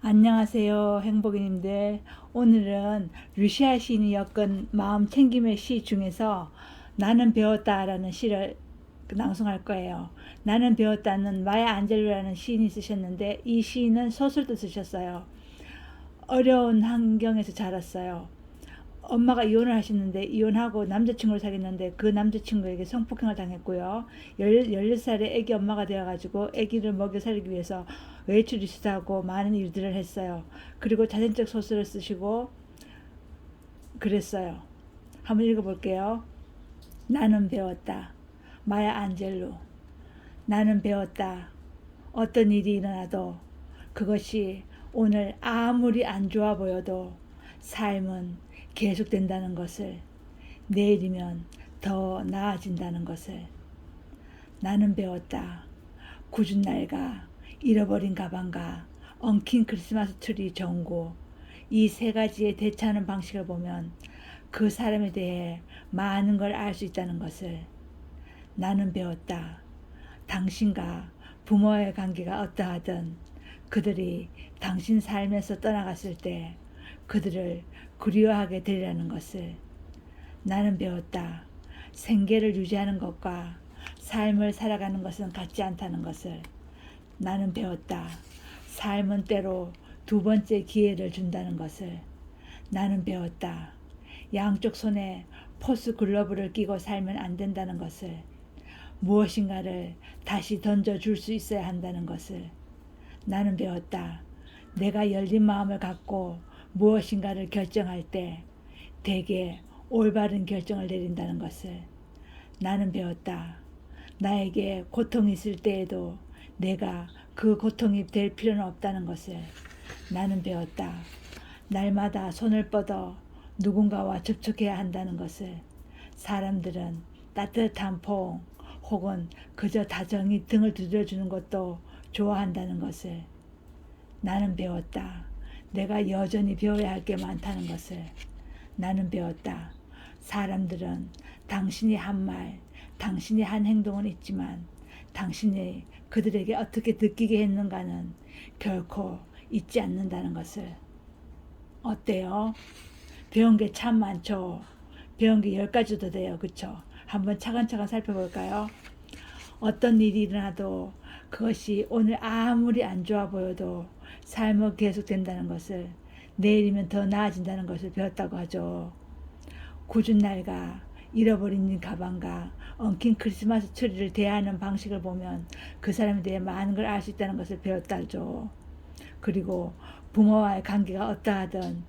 안녕하세요, 행복이님들. 오늘은 루시아 시인이 엮은 마음 챙김의 시 중에서 나는 배웠다 라는 시를 낭송할 거예요. 나는 배웠다는 마야 안젤로라는 시인이 쓰셨는데 이 시인은 소설도 쓰셨어요. 어려운 환경에서 자랐어요. 엄마가 이혼을 하셨는데 이혼하고 남자친구를 사귀었는데 그 남자친구에게 성폭행을 당했고요. 16살에 애기 엄마가 되어가지고 애기를 먹여 살리기 위해서 외출 이 수다하고 많은 일들을 했어요. 그리고 자전적 소설을 쓰시고 그랬어요. 한번 읽어볼게요. 나는 배웠다. 마야 안젤로. 나는 배웠다. 어떤 일이 일어나도 그것이 오늘 아무리 안 좋아 보여도 삶은 계속된다는 것을 내일이면 더 나아진다는 것을 나는 배웠다. 굳은 날과 잃어버린 가방과 엉킨 크리스마스 트리 전구 이 세 가지의 대처하는 방식을 보면 그 사람에 대해 많은 걸 알 수 있다는 것을 나는 배웠다. 당신과 부모의 관계가 어떠하든 그들이 당신 삶에서 떠나갔을 때 그들을 그리워하게 되리라는 것을 나는 배웠다. 생계를 유지하는 것과 삶을 살아가는 것은 같지 않다는 것을 나는 배웠다. 삶은 때로 두 번째 기회를 준다는 것을 나는 배웠다. 양쪽 손에 포스 글러브를 끼고 살면 안 된다는 것을 무엇인가를 다시 던져 줄 수 있어야 한다는 것을 나는 배웠다. 내가 열린 마음을 갖고 무엇인가를 결정할 때 대개 올바른 결정을 내린다는 것을 나는 배웠다. 나에게 고통이 있을 때에도 내가 그 고통이 될 필요는 없다는 것을 나는 배웠다. 날마다 손을 뻗어 누군가와 접촉해야 한다는 것을 사람들은 따뜻한 포옹 혹은 그저 다정히 등을 두드려주는 것도 좋아한다는 것을 나는 배웠다. 내가 여전히 배워야 할 게 많다는 것을 나는 배웠다. 사람들은 당신이 한 말, 당신이 한 행동은 있지만 당신이 그들에게 어떻게 느끼게 했는가는 결코 잊지 않는다는 것을. 어때요? 배운 게 참 많죠. 배운 게열 가지도 돼요. 그쵸? 한번 차근차근 살펴볼까요? 어떤 일이 일어나도 그것이 오늘 아무리 안 좋아 보여도 삶은 계속된다는 것을 내일이면 더 나아진다는 것을 배웠다고 하죠. 굳은 날과 잃어버린 가방과 엉킨 크리스마스 트리를 대하는 방식을 보면 그 사람에 대해 많은 걸 알 수 있다는 것을 배웠다죠. 그리고 부모와의 관계가 어떠하든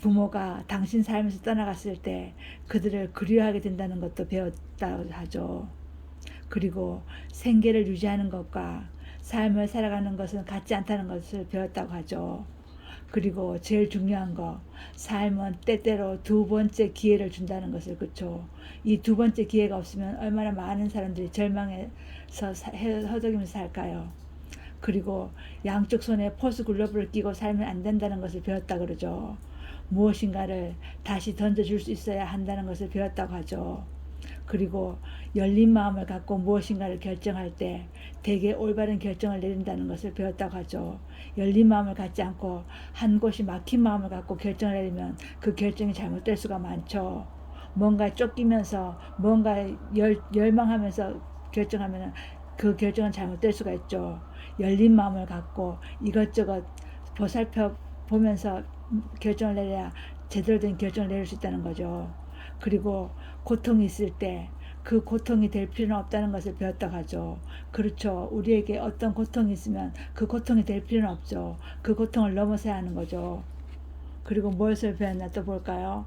부모가 당신 삶에서 떠나갔을 때 그들을 그리워하게 된다는 것도 배웠다고 하죠. 그리고 생계를 유지하는 것과 삶을 살아가는 것은 같지 않다는 것을 배웠다고 하죠. 그리고 제일 중요한 거 삶은 때때로 두 번째 기회를 준다는 것을 그쵸? 이 두 번째 기회가 없으면 얼마나 많은 사람들이 절망해서 허덕이면서 살까요? 그리고 양쪽 손에 포스 글러브를 끼고 살면 안 된다는 것을 배웠다 그러죠. 무엇인가를 다시 던져줄 수 있어야 한다는 것을 배웠다고 하죠 그리고 열린 마음을 갖고 무엇인가를 결정할 때 대개 올바른 결정을 내린다는 것을 배웠다고 하죠. 열린 마음을 갖지 않고 한 곳이 막힌 마음을 갖고 결정을 내리면 그 결정이 잘못될 수가 많죠. 뭔가 쫓기면서 뭔가 열, 열망하면서 결정하면 그 결정은 잘못될 수가 있죠. 열린 마음을 갖고 이것저것 보살펴 보면서 결정을 내려야 제대로 된 결정을 내릴 수 있다는 거죠. 그리고 고통이 있을 때 그 고통이 될 필요는 없다는 것을 배웠다고 하죠. 그렇죠. 우리에게 어떤 고통이 있으면 그 고통이 될 필요는 없죠. 그 고통을 넘어서야 하는 거죠. 그리고 무엇을 배웠나 또 볼까요?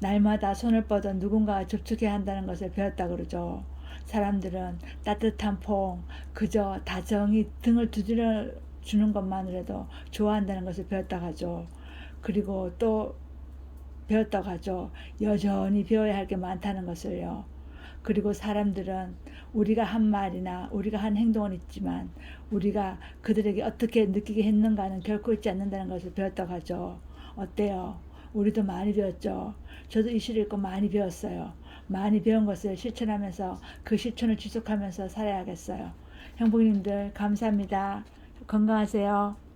날마다 손을 뻗어 누군가와 접촉해야 한다는 것을 배웠다 그러죠. 사람들은 따뜻한 포옹, 그저 다정히 등을 두드려 주는 것만으로도 좋아한다는 것을 배웠다 하죠. 그리고 또 배웠다고 하죠. 여전히 배워야 할 게 많다는 것을요. 그리고 사람들은 우리가 한 말이나 우리가 한 행동은 있지만 우리가 그들에게 어떻게 느끼게 했는가는 결코 있지 않는다는 것을 배웠다고 하죠. 어때요? 우리도 많이 배웠죠. 저도 이 시를 읽고 많이 배웠어요. 많이 배운 것을 실천하면서 그 실천을 지속하면서 살아야겠어요. 형부님들 감사합니다. 건강하세요.